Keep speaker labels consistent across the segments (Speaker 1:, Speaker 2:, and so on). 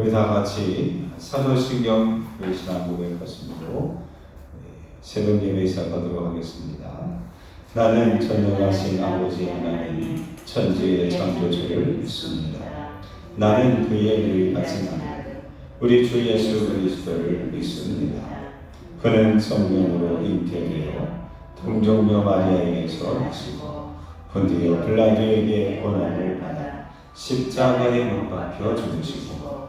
Speaker 1: 우리 다 같이 사도신경 신앙 고백 말씀으로 새벽 예배 시작하도록 하겠습니다. 나는 전능하신 아버지 하나님 천지의 창조주를 믿습니다. 나는 그의 유일하신 아들 우리 주 예수 그리스도를 믿습니다. 그는 성령으로 잉태되어 동정녀 마리아에게서 나시고 본디오 빌라도에게 고난을 받아 십자가에 못 박혀 죽으시고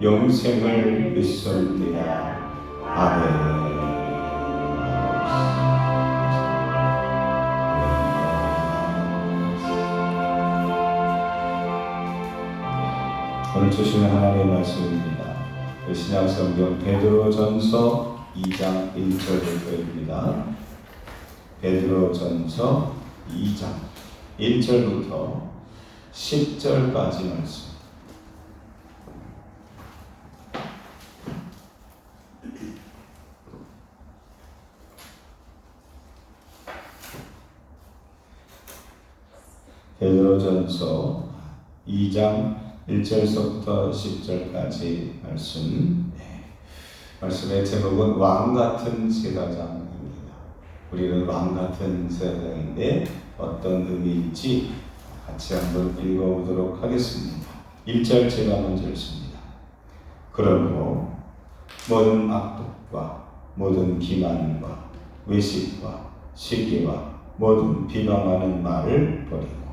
Speaker 1: 영생을 믿습니다. 아멘. 오늘 주시는 하나님의 말씀입니다. 그 신약성경 베드로전서 2장 1절부터입니다. 베드로전서 2장 1절부터 10절까지 말씀. 베드로전서 2장 1절서부터 10절까지 말씀. 네. 말씀의 제목은 왕 같은 제사장입니다. 우리는 왕 같은 제사장인데 어떤 의미인지 같이 한번 읽어보도록 하겠습니다. 1절 제가 먼저 읽습니다. 그러므로 모든 악독과 모든 기만과 외식과 시기와 모든 비방하는 말을 버리고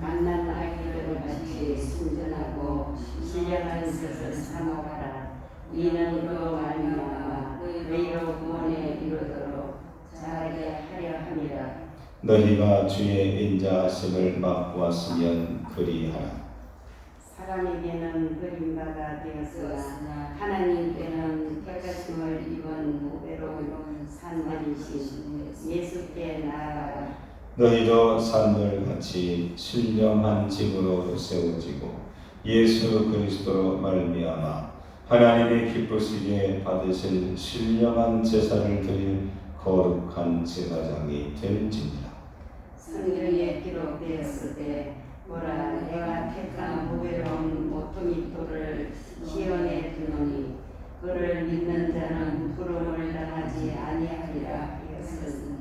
Speaker 2: 갓난 아기들 같이 순전하고 신령한 것을 사모하라. 이는 그 말미암아 의로 구원에 이르도록 잘하게 하려 함이라.
Speaker 1: 너희가 주의 인자하심을 맛보았으면 그리하라.
Speaker 2: 사람에게는 그림바가 되었으나 하나님께는 택하심을 입은 무배로운 산들이신 예수께 나아가라.
Speaker 1: 너희도 산들같이 신령한 집으로 세워지고 예수 그리스도로 말미암아 하나님의 기쁘시게 받으실 신령한 제사를 드릴 거룩한 제사장이 될지니라.
Speaker 2: 성경에 기록 되었을 때 보라 내가 택한 무배로운 모퉁이 돌을 시온에 두노니 그를 믿는 자는 부름을 당하지 아니하리라 하였으니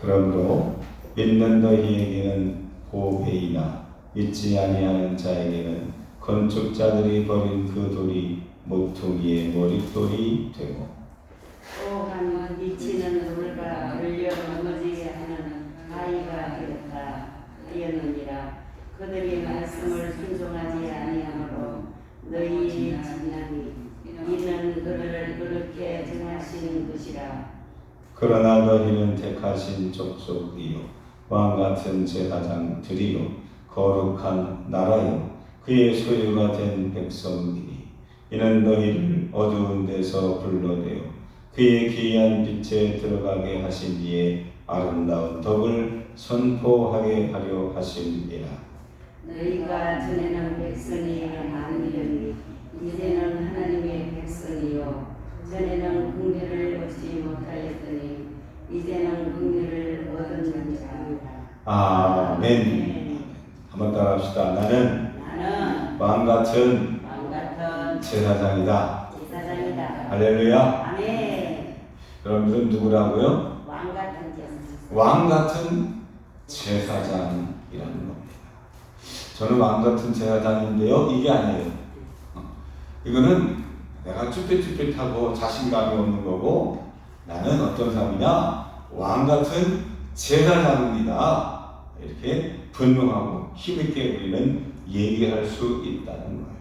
Speaker 1: 그러므로 믿는 너희에게는 보배이나 믿지 아니하는 자에게는 건축자들이 버린 그 돌이 모퉁이의 머릿돌이 되고
Speaker 2: 또한 미치는 돌과 걸려 넘어지게 하는 아이가 되었다. 하였느니라. 그들이 말씀을 순종하지 아니하므로 너희 진양이 이는 그를 그렇게 정하시는 것이라.
Speaker 1: 그러나 너희는 택하신 족속이요 왕 같은 제사장들이요 거룩한 나라요 그의 소유가 된 백성이니 이는 너희를 어두운 데서 불러내어 그의 귀한 빛에 들어가게 하신 이의 아름다운 덕을 선포하게 하려 하심이라.
Speaker 2: 너희가 전에는 백성이 아니더니 이제는 하나님의 백성이요 전에는 긍휼을 얻지 못하였더니 이제는 긍휼을 얻은 자니라
Speaker 1: 아멘. 한번 따라합시다. 나는
Speaker 2: 나는
Speaker 1: 왕 같은
Speaker 2: 왕 같은
Speaker 1: 제사장이다.
Speaker 2: 제사장이다.
Speaker 1: 할렐루야.
Speaker 2: 아멘.
Speaker 1: 여러분들은 누구라고요?
Speaker 2: 왕 같은 제사장.
Speaker 1: 왕 같은 제사장이라는 겁니다. 저는 왕 같은 제사장인데요. 이게 아니에요. 어, 이거는 내가 쭈뼛쭈뼛하고 자신감이 없는 거고 나는 어떤 사람이냐? 왕 같은 제사장입니다. 이렇게 분명하고 힘있게 우리는 얘기할 수 있다는 거예요.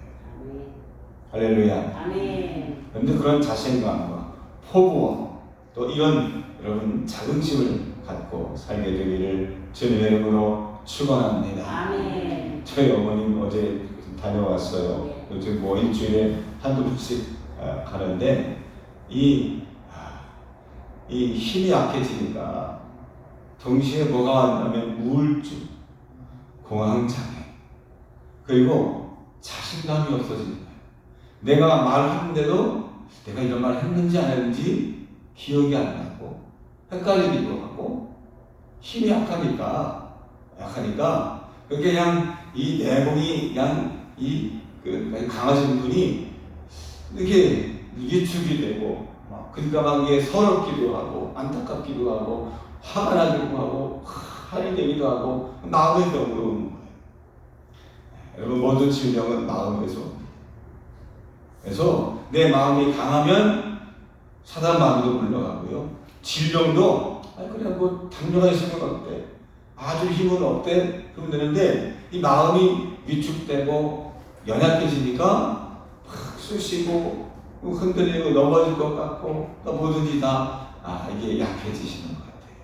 Speaker 1: 할렐루야.
Speaker 2: 아멘
Speaker 1: 그런데 그런 자신감과 포부와 또 이런 여러분 자긍심을 갖고 살게 되기를 주님의 이름으로 축원합니다.
Speaker 2: 아멘
Speaker 1: 저희 어머님 어제 다녀왔어요. 요즘 뭐 일주일에 한두 번씩 아, 가는데 이, 아, 이 힘이 약해지니까 동시에 뭐가 왔냐면 우울증, 공황장애, 그리고 자신감이 없어지는 거예요. 내가 말하는데도 내가 이런 말 했는지 안 했는지 기억이 안 나고 헷갈리기도 하고 힘이 약하니까 약하니까 그게 그냥 이 내공이 그냥 이 그 강하신 분이 이렇게 위축이 되고 막 그러니까 막 이게 서럽기도 하고 안타깝기도 하고 화가 나기도 하고 화를 내기도 하고 마음의 병으로 오는 거예요. 여러분 모든 질병은 마음에서. 그래서 내 마음이 강하면 사단 마음도 물러가고요. 질병도 아 그래 뭐 당뇨가 있으면 어때? 아주 힘은 없대 그러면 되는데 이 마음이 위축되고 연약해지니까 막 쑤시고 흔들리고 넘어질 것 같고 또 뭐든지 다 아, 이게 약해지시는 것 같아요.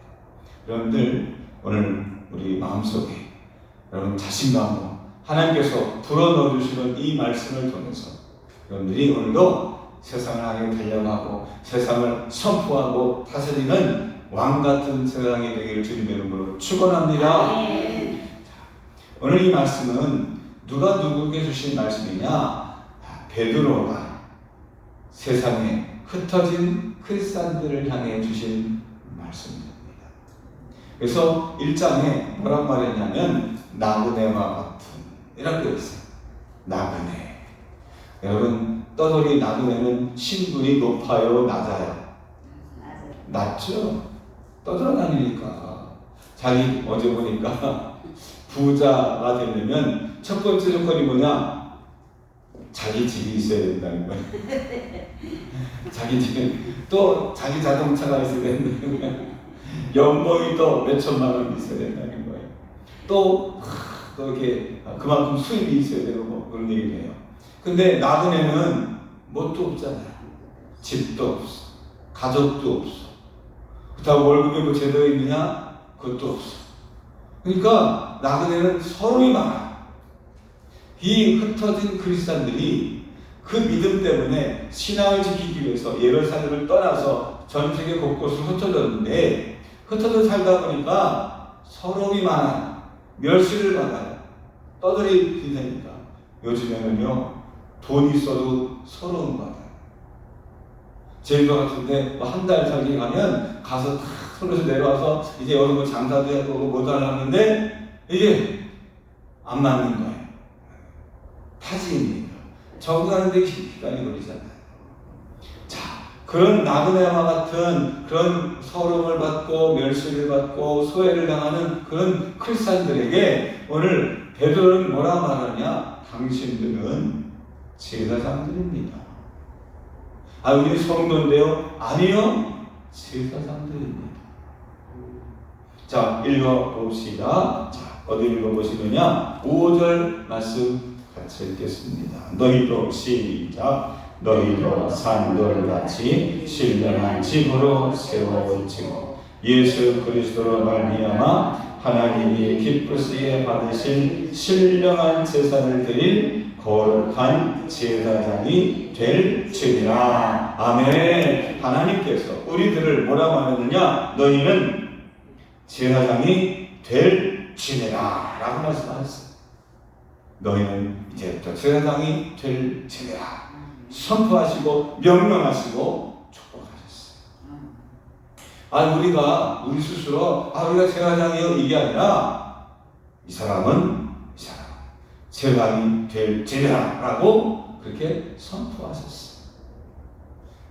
Speaker 1: 여러분들 오늘 우리 마음속에 여러분 자신감으로 하나님께서 불어넣어 주시는 이 말씀을 통해서 여러분들이 오늘도 세상을 향해 달려가고 세상을 선포하고 다스리는 왕 같은 세상이 되기를 주님의 이름으로 축원합니다. 오늘 이 말씀은 누가 누구에게 주신 말씀이냐? 아, 베드로가 세상에 흩어진 크리스찬들을 향해 주신 말씀입니다. 그래서 1장에 뭐라고 말했냐면 나그네와 같은 되어 있어요. 나그네. 여러분 떠돌이 나그네는 신분이 높아요, 낮아요? 낮죠? 떠돌아다니니까 자기 어제 보니까 부자가 되려면 첫 번째 조건이 뭐냐? 자기 집이 있어야 된다는 거예요. 자기 집, 또 자기 자동차가 있어야 된다는 거예요. 연봉이 또 몇천만 원 있어야 된다는 거예요. 또, 하, 또 이렇게 그만큼 수입이 있어야 되고 뭐 그런 얘기를 해요. 근데 나그네는 뭣도 없잖아요. 집도 없어. 가족도 없어. 그렇다고 월급이 뭐 제대로 있느냐? 그것도 없어. 그러니까 나그네는 서름이 많아. 이 흩어진 그리스도인들이 그 믿음 때문에 신앙을 지키기 위해서 예루살렘을 떠나서 전 세계 곳곳을 흩어졌는데 흩어져 살다 보니까 서름이 많아. 멸시를 받아요. 떠들이 되니까 요즘에는요 돈 있어도 서러움 받아요. 제주도 같은데 뭐 한달 살기 가면 가서 탁 서울에서 내려와서 이제 여러 분 장사도 해보고 뭐도 하려는데 이게 안 맞는 거예요. 타지입니다. 적응하는데 시간이 걸리잖아요. 자, 그런 나그네와 같은 그런 서름을 받고 멸시를 받고 소외를 당하는 그런 크리스찬들에게 오늘 베드로는 뭐라 말하냐? 당신들은 제사장들입니다. 아, 우리 성도인데요? 아니요. 제사장들입니다. 자, 읽어봅시다. 자, 어디 읽어보시느냐? 5절 말씀 같이 읽겠습니다. 너희도 시작. 너희도 산돌같이 신령한 집으로 세워지고 예수 그리스도로 말미암아 하나님이 기쁘시게 받으신 신령한 제사를 드릴 거룩한 제사장이 될지니라. 아멘. 하나님께서 우리들을 뭐라고 하느냐? 너희는 제사장이 될지니라. 라고 말씀하셨어요. 너희는 이제부터 제사장이 될 지니라. 선포하시고 명령하시고 축복하셨어요. 아 우리가 우리 스스로 아 우리가 제사장이요 이게 아니라 이 사람은 이 사람 제사장이 될 지니라라고 그렇게 선포하셨어요.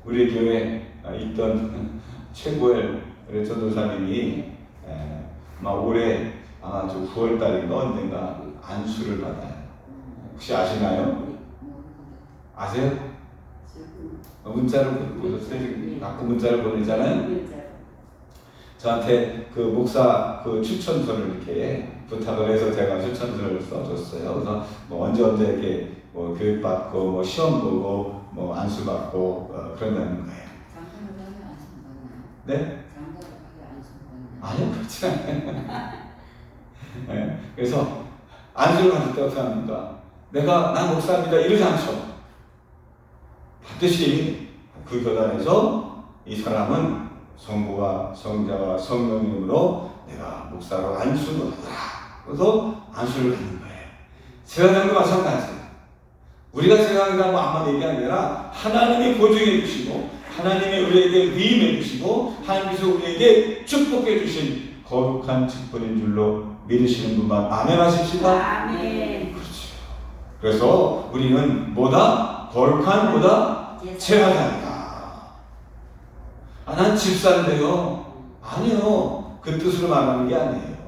Speaker 1: 우리 교회 있던 최고의 전도사님이 에, 막 올해 아마 저 9월 달인가 언젠가 안수를 받아요. 혹시 아시나요? 아세요? 어, 문자를 보셨어요? 지금 갖고 문자를 보내잖아요. 저한테 그 목사 그 추천서를 이렇게 부탁을 해서 제가 추천서를 써줬어요. 그래서 뭐 언제 언제 이렇게 뭐 교육 받고 뭐 시험 보고 뭐 안수 받고 어, 그런다는 거예요. 네? 아니요 그렇지 않아요. 네, 그래서 안수를 받을 때 어떻게 합니까? 내가 난 목사입니다 이러지 않죠. 반드시 그 교단에서 이 사람은 성부와 성자와 성령님으로 내가 목사로 안수를 하더라. 그래서 안수를 하는 거예요. 제사장도 마찬가지예요. 우리가 제사장이라고 아마 게 아니라 하나님이 보증해 주시고 하나님이 우리에게 위임해 주시고 하나님께서 우리에게 축복해 주신 거룩한 직분인 줄로 믿으시는 분만 아멘 하십시다.
Speaker 2: 아멘.
Speaker 1: 그래서 우리는 뭐다? 거룩한 뭐다? 제사장이다. 아, 난 집사인데요. 아니요. 그 뜻으로 말하는 게 아니에요.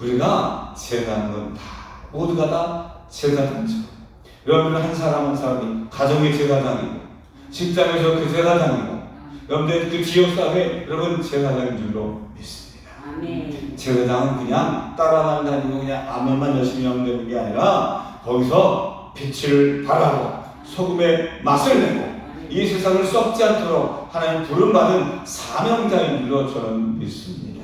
Speaker 1: 우리가 제사장은 다, 모두가 다 제사장이죠. 여러분들 한 사람 한 사람이 가정의 제사장이고, 직장에서 그 제사장이고, 여러분들 그 지역사회, 여러분 제사장인 줄로 믿습니다. 제사장은 그냥 따라만 다니고 그냥 아멘만 열심히 하면 되는 게 아니라 거기서 빛을 발하고 소금의 맛을 내고 이 세상을 썩지 않도록 하나님 부름받은 사명자인 줄로 저는 믿습니다.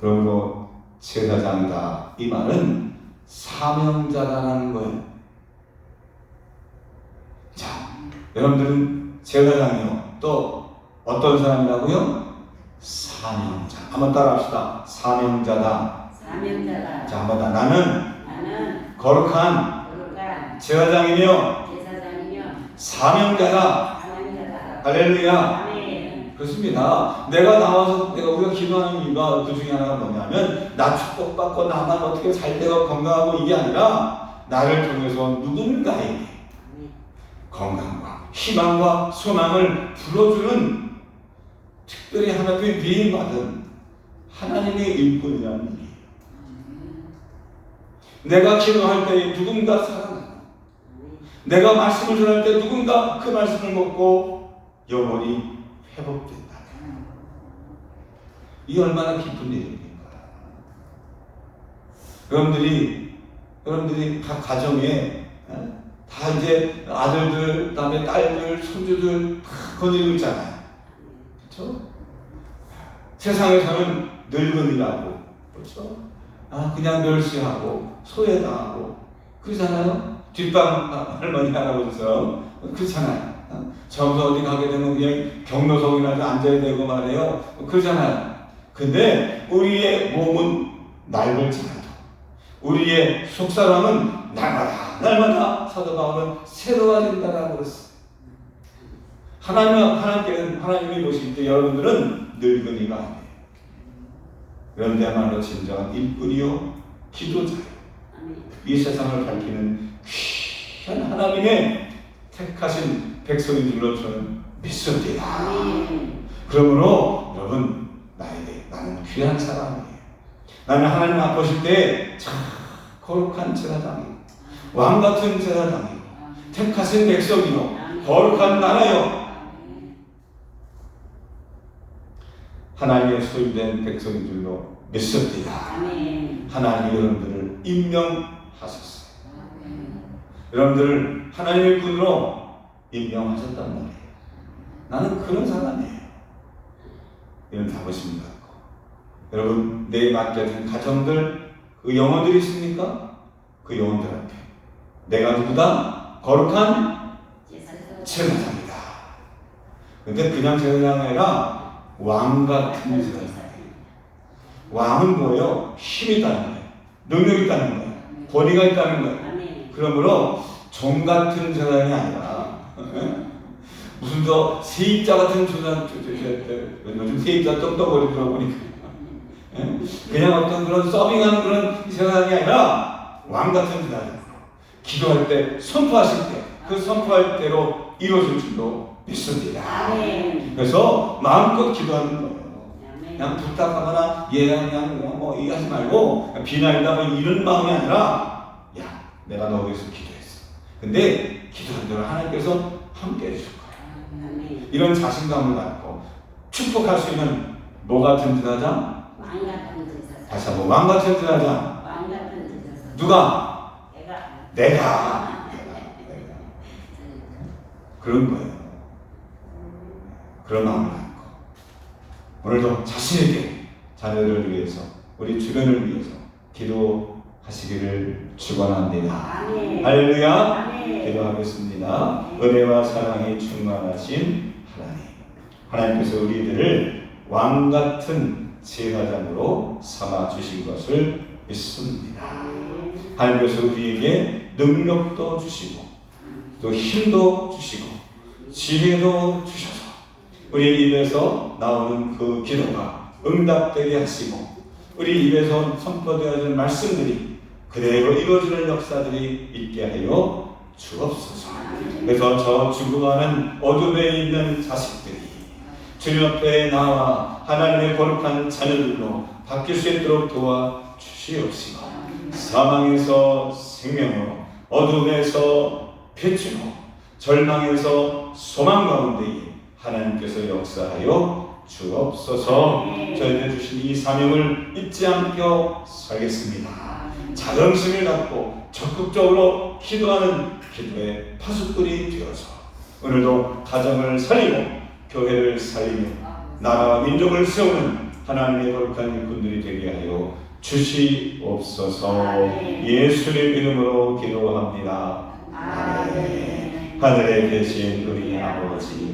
Speaker 1: 그러므로 제사장이다 이 말은 사명자다라는 거예요. 자, 여러분들은 제사장이요. 또 어떤 사람이라고요? 사명자. 한번 따라합시다. 사명자다. 더. 나는 거룩한 제사장이며 사명자다. 할렐루야. 그렇습니다. 내가 나와서 내가 우리가 기도하는 이유가 그 중에 하나가 뭐냐면 나 축복받고 나만 어떻게 잘 되고 건강하고 이게 아니라 나를 통해서 누군가에게. 건강과 희망과 소망을 불어주는 특별히 하나님의 위임받은 하나님의 일꾼이라는. 내가 기도할 때 누군가 살아나고 내가 말씀을 전할 때 누군가 그 말씀을 먹고 영원히 회복된다. 이 얼마나 기쁜 일입니까? 여러분들이 여러분들이 각 가정에 어, 다 이제 아들들, 그다음에 딸들, 손주들 다 거느리고 있잖아요. 그렇죠? 세상에서는 늙은이라고 그렇죠? 아 그냥 멸시하고 소외당하고 그러잖아요. 뒷방 할머니 할아버지처럼 그렇잖아요. 어? 저기서 어디 가게 되면 그냥 경로석이나 앉아야 되고 말이에요. 그러잖아요. 근데 우리의 몸은 날벌지라도 우리의 속사람은 날마다 날마다 사도 바울은 새로워진다라고 그랬어요. 하나님 하나님께는 하나님이 보실 때 여러분들은 늙은이가 아니에요. 여러분들야말로 진정한 일꾼이요 기도자요. 이 세상을 밝히는 귀한 하나님의 택하신 백성인 줄로 저는 믿습니다. 그러므로 여러분 나에게 나는 귀한 사람이에요. 나는 하나님 앞보실 때 참 거룩한 제사장이고 왕 같은 제사장이고 택하신 백성이요. 거룩한 나라요. 하나님의 소유된 백성인 줄로 믿습니다.
Speaker 2: 아멘.
Speaker 1: 하나님이 여러분들을 임명하셨어요.
Speaker 2: 아멘.
Speaker 1: 여러분들을 하나님의 분으로 임명하셨단 말이에요. 나는 그런 사람이에요. 이런 자부심을 갖고. 여러분, 내 맡겨진 가정들, 그 영혼들이 있습니까? 그 영혼들 앞에. 내가 누구다? 거룩한
Speaker 2: 제사장.
Speaker 1: 제사장이다. 근데 그냥 제사장이 아니라 왕 같은 제사장. 왕은 뭐예요? 힘이 있다는 거예요. 능력이 있다는 거예요. 권위가 있다는 거예요. 그러므로 종 같은 제사장이 아니라 무슨 저 세입자 같은 저- 요즘 세입자 떵떵거리더라고 보니까 예? 그냥 어떤 그런 서빙하는 그런 제사장이 아니라 왕 같은 제사장 기도할 때 선포하실 때 그 선포할 대로 이루어질 줄로 믿습니다. 그래서 마음껏 기도하는.
Speaker 2: 아멘.
Speaker 1: 그냥 부탁하거나 얘 그냥 그냥 뭐 얘기하지 말고 비난이다 뭐 이런 마음이 아니라 야 내가 너 위해서 기도했어. 근데 기도한 대로 하나님께서 함께 해줄 거야. 이런 자신감을 갖고 축복할 수 있는 뭐 같은 제사장?
Speaker 2: 왕 같은 제사장.
Speaker 1: 다시 한번 왕 같은 제사장. 누가?
Speaker 2: 내가.
Speaker 1: 내가. 내가. 내가. 그런 거예요. 그런 마음을 오늘도 자신에게 자녀들을 위해서 우리 주변을 위해서 기도하시기를 축원합니다. 할렐루야. 기도하겠습니다. 은혜와 사랑이 충만하신 하나님. 하나님께서 우리들을 왕 같은 제사장으로 삼아 주신 것을 믿습니다. 하나님께서 우리에게 능력도 주시고 또 힘도 주시고 지혜도 주셔서 우리 입에서 나오는 그 기도가 응답되게 하시고 우리 입에서 선포되어진 말씀들이 그대로 이루어지는 역사들이 있게 하여 주옵소서. 그래서 저 죽어가는 어둠에 있는 자식들이 주님 앞에 나와 하나님의 거룩한 자녀들로 바뀔 수 있도록 도와 주시옵시고 사망에서 생명으로 어둠에서 빛으로 절망에서 소망 가운데에 하나님께서 역사하여 주옵소서 저희들 주신 이 사명을 잊지 않고 살겠습니다. 자긍심을 갖고 적극적으로 기도하는 기도의 파수꾼이 되어서 오늘도 가정을 살리고 교회를 살리며 나라와 민족을 세우는 하나님의 거룩한 일꾼들이 되게 하여 주시옵소서 예수의 이름으로 기도합니다. 아멘. 하늘에 계신 우리 아버지,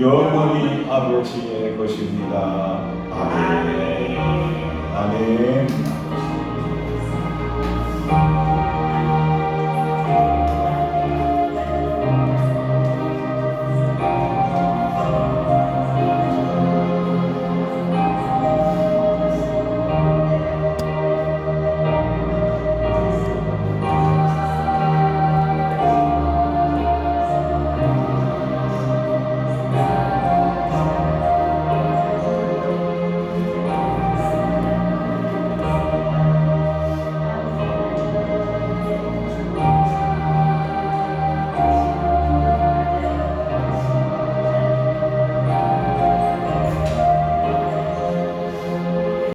Speaker 1: 영원히 아버지의 것입니다. 아멘. 아멘